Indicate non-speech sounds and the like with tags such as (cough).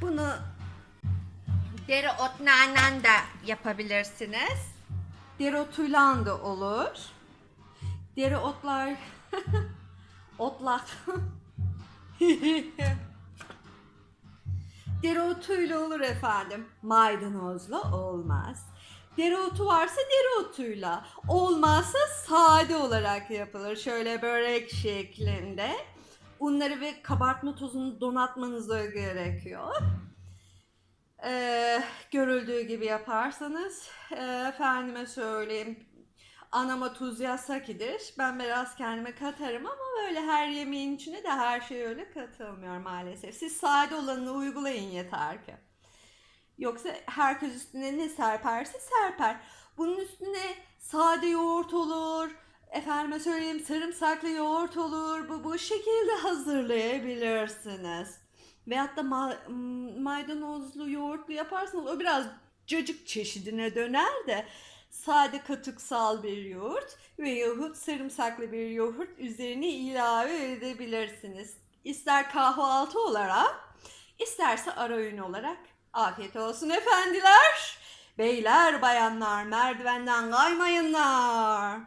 Bunu dereotlarla da yapabilirsiniz. Dereotuyla da olur. Dereotlar (laughs) otlak (laughs) Dereotuyla olur efendim. Maydanozla olmaz. Dereotu varsa dereotuyla. Olmazsa sade olarak yapılır. Şöyle börek şeklinde. Unları ve kabartma tozunu donatmanız da gerekiyor. Ee, görüldüğü gibi yaparsanız e, efendime söyleyeyim anama tuz yasak idir. Ben biraz kendime katarım ama böyle her yemeğin içine de her şey öyle katılmıyor maalesef. Siz sade olanını uygulayın yeter ki. Yoksa herkes üstüne ne serperse serper. Bunun üstüne sade yoğurt olur. Efendime söyleyeyim sarımsaklı yoğurt olur. Bu bu şekilde (laughs) hazırlayabilirsiniz. Veyahut da ma- maydanozlu yoğurtlu yaparsanız o biraz cacık çeşidine döner de sade katıksal bir yoğurt ve yoğurt sarımsaklı bir yoğurt üzerine ilave edebilirsiniz. İster kahvaltı olarak, isterse ara öğün olarak. Afiyet olsun efendiler. Beyler, bayanlar, merdivenden kaymayınlar.